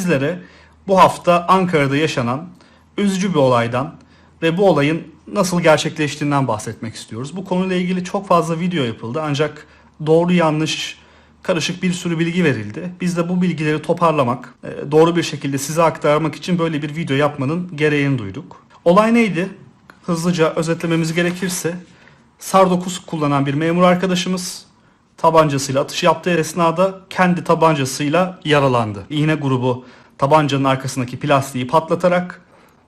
Sizlere bu hafta Ankara'da yaşanan üzücü bir olaydan ve bu olayın nasıl gerçekleştiğinden bahsetmek istiyoruz. Bu konuyla ilgili çok fazla video yapıldı ancak doğru yanlış karışık bir sürü bilgi verildi. Biz de bu bilgileri toparlamak, e, doğru bir şekilde size aktarmak için böyle bir video yapmanın gereğini duyduk. Olay neydi? Hızlıca özetlememiz gerekirse SAR 9 kullanan bir memur arkadaşımız tabancasıyla atış yaptığı esnada kendi tabancasıyla yaralandı. İğne grubu tabancanın arkasındaki plastiği patlatarak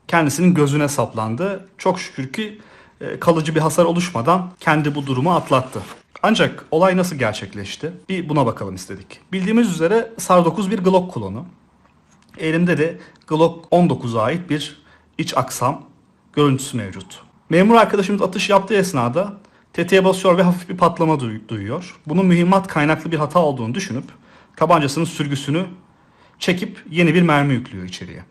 kendisinin gözüne saplandı. Çok şükür ki e, kalıcı bir hasar oluşmadan kendi bu durumu atlattı. Ancak olay nasıl gerçekleşti? Bir buna bakalım istedik. Bildiğimiz üzere SAR 9 bir Glock klonu. Elimde de Glock 19'a ait bir iç aksam görüntüsü mevcut. Memur arkadaşımız atış yaptığı esnada tetiğe basıyor ve hafif bir patlama duy- duyuyor. Bunun mühimmat kaynaklı bir hata olduğunu düşünüp tabancasının sürgüsünü çekip yeni bir mermi yüklüyor içeriye.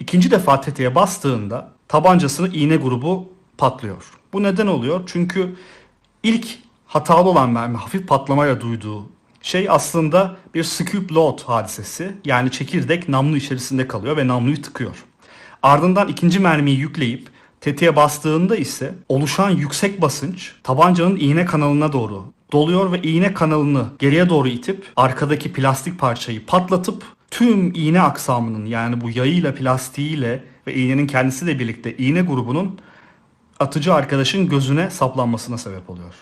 İkinci defa tetiğe bastığında tabancasının iğne grubu patlıyor. Bu neden oluyor? Çünkü ilk hatalı olan mermi hafif patlamayla duyduğu şey aslında bir scoop load hadisesi. Yani çekirdek namlu içerisinde kalıyor ve namluyu tıkıyor. Ardından ikinci mermiyi yükleyip tetiğe bastığında ise oluşan yüksek basınç tabancanın iğne kanalına doğru doluyor ve iğne kanalını geriye doğru itip arkadaki plastik parçayı patlatıp tüm iğne aksamının yani bu yayıyla plastiğiyle ve iğnenin kendisiyle birlikte iğne grubunun atıcı arkadaşın gözüne saplanmasına sebep oluyor.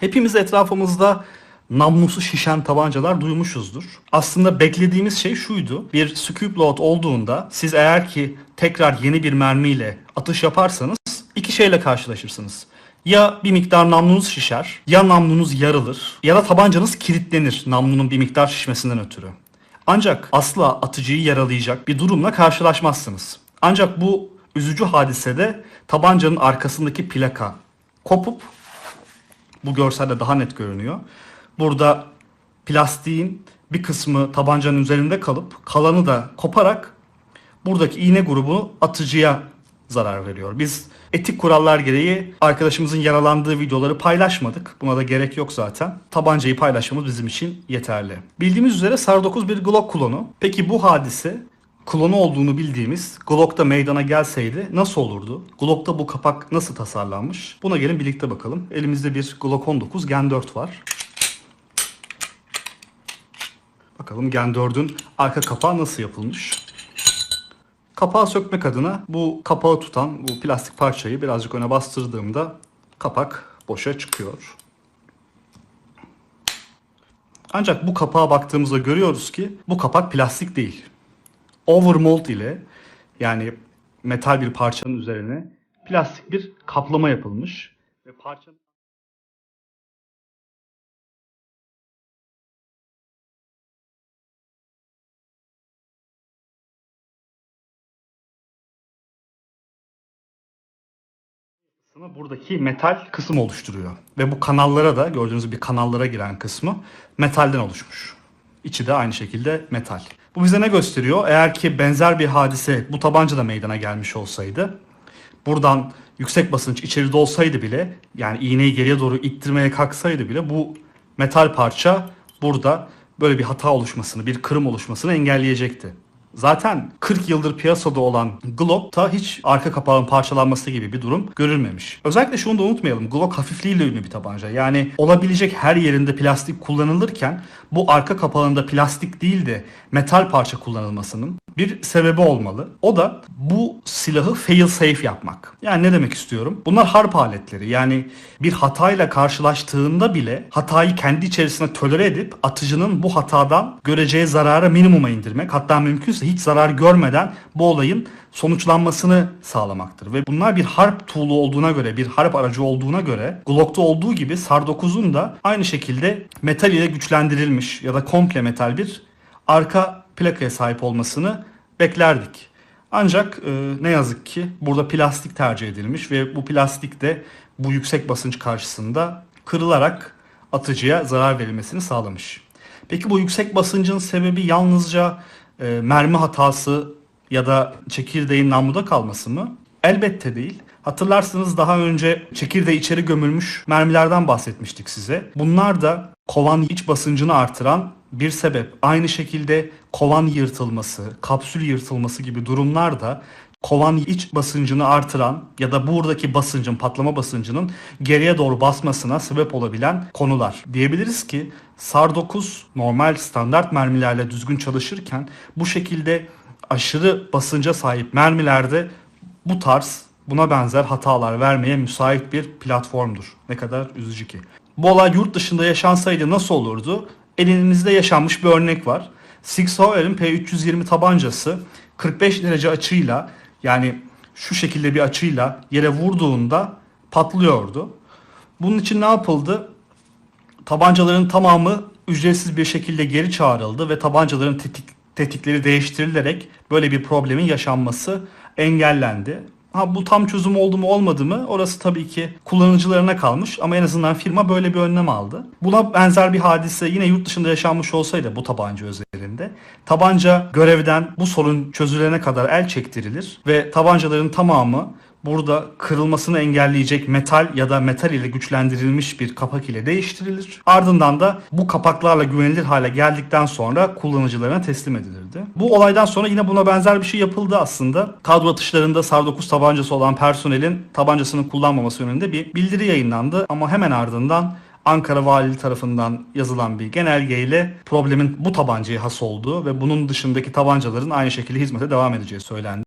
Hepimiz etrafımızda namlusu şişen tabancalar duymuşuzdur. Aslında beklediğimiz şey şuydu. Bir scoop load olduğunda siz eğer ki tekrar yeni bir mermiyle atış yaparsanız iki şeyle karşılaşırsınız. Ya bir miktar namlunuz şişer, ya namlunuz yarılır, ya da tabancanız kilitlenir namlunun bir miktar şişmesinden ötürü. Ancak asla atıcıyı yaralayacak bir durumla karşılaşmazsınız. Ancak bu üzücü hadisede tabancanın arkasındaki plaka kopup bu görselde daha net görünüyor. Burada plastiğin bir kısmı tabancanın üzerinde kalıp kalanı da koparak buradaki iğne grubu atıcıya zarar veriyor. Biz etik kurallar gereği arkadaşımızın yaralandığı videoları paylaşmadık. Buna da gerek yok zaten. Tabancayı paylaşmamız bizim için yeterli. Bildiğimiz üzere SAR 9 bir Glock klonu. Peki bu hadise klonu olduğunu bildiğimiz Glock'ta meydana gelseydi nasıl olurdu? Glock'ta bu kapak nasıl tasarlanmış? Buna gelin birlikte bakalım. Elimizde bir Glock 19 Gen 4 var. Bakalım Gen 4'ün arka kapağı nasıl yapılmış? Kapağı sökmek adına bu kapağı tutan bu plastik parçayı birazcık öne bastırdığımda kapak boşa çıkıyor. Ancak bu kapağa baktığımızda görüyoruz ki bu kapak plastik değil. Overmold ile yani metal bir parçanın üzerine plastik bir kaplama yapılmış ve parçanın kısmı buradaki metal kısım oluşturuyor. Ve bu kanallara da gördüğünüz gibi kanallara giren kısmı metalden oluşmuş. İçi de aynı şekilde metal. Bu bize ne gösteriyor? Eğer ki benzer bir hadise bu tabanca da meydana gelmiş olsaydı buradan yüksek basınç içeride olsaydı bile yani iğneyi geriye doğru ittirmeye kalksaydı bile bu metal parça burada böyle bir hata oluşmasını, bir kırım oluşmasını engelleyecekti. Zaten 40 yıldır piyasada olan Glock'ta hiç arka kapağın parçalanması gibi bir durum görülmemiş. Özellikle şunu da unutmayalım. Glock hafifliğiyle ünlü bir tabanca. Yani olabilecek her yerinde plastik kullanılırken bu arka kapağında plastik değil de metal parça kullanılmasının bir sebebi olmalı. O da bu silahı fail safe yapmak. Yani ne demek istiyorum? Bunlar harp aletleri. Yani bir hatayla karşılaştığında bile hatayı kendi içerisine tolere edip atıcının bu hatadan göreceği zararı minimuma indirmek. Hatta mümkünse hiç zarar görmeden bu olayın sonuçlanmasını sağlamaktır. Ve bunlar bir harp tool'u olduğuna göre, bir harp aracı olduğuna göre Glock'ta olduğu gibi SAR 9'un da aynı şekilde metal ile güçlendirilmiş ya da komple metal bir arka plakaya sahip olmasını beklerdik. Ancak e, ne yazık ki burada plastik tercih edilmiş ve bu plastik de bu yüksek basınç karşısında kırılarak atıcıya zarar verilmesini sağlamış. Peki bu yüksek basıncın sebebi yalnızca e, mermi hatası ya da çekirdeğin namluda kalması mı? Elbette değil. Hatırlarsınız daha önce çekirdeği içeri gömülmüş mermilerden bahsetmiştik size. Bunlar da kovan iç basıncını artıran bir sebep. Aynı şekilde kovan yırtılması, kapsül yırtılması gibi durumlar da kovan iç basıncını artıran ya da buradaki basıncın, patlama basıncının geriye doğru basmasına sebep olabilen konular. Diyebiliriz ki SAR-9 normal standart mermilerle düzgün çalışırken bu şekilde aşırı basınca sahip mermilerde bu tarz buna benzer hatalar vermeye müsait bir platformdur. Ne kadar üzücü ki. Bu olay yurt dışında yaşansaydı nasıl olurdu? Elimizde yaşanmış bir örnek var. Sig Sauer'in P320 tabancası 45 derece açıyla yani şu şekilde bir açıyla yere vurduğunda patlıyordu. Bunun için ne yapıldı? Tabancaların tamamı ücretsiz bir şekilde geri çağrıldı ve tabancaların tetik, tetikleri değiştirilerek böyle bir problemin yaşanması engellendi. Ha bu tam çözüm oldu mu olmadı mı orası tabii ki kullanıcılarına kalmış ama en azından firma böyle bir önlem aldı. Buna benzer bir hadise yine yurt dışında yaşanmış olsaydı bu tabanca üzerinde tabanca görevden bu sorun çözülene kadar el çektirilir ve tabancaların tamamı burada kırılmasını engelleyecek metal ya da metal ile güçlendirilmiş bir kapak ile değiştirilir. Ardından da bu kapaklarla güvenilir hale geldikten sonra kullanıcılarına teslim edilirdi. Bu olaydan sonra yine buna benzer bir şey yapıldı aslında. Kadro atışlarında SAR-9 tabancası olan personelin tabancasını kullanmaması yönünde bir bildiri yayınlandı ama hemen ardından Ankara Valiliği tarafından yazılan bir genelgeyle problemin bu tabancaya has olduğu ve bunun dışındaki tabancaların aynı şekilde hizmete devam edeceği söylendi.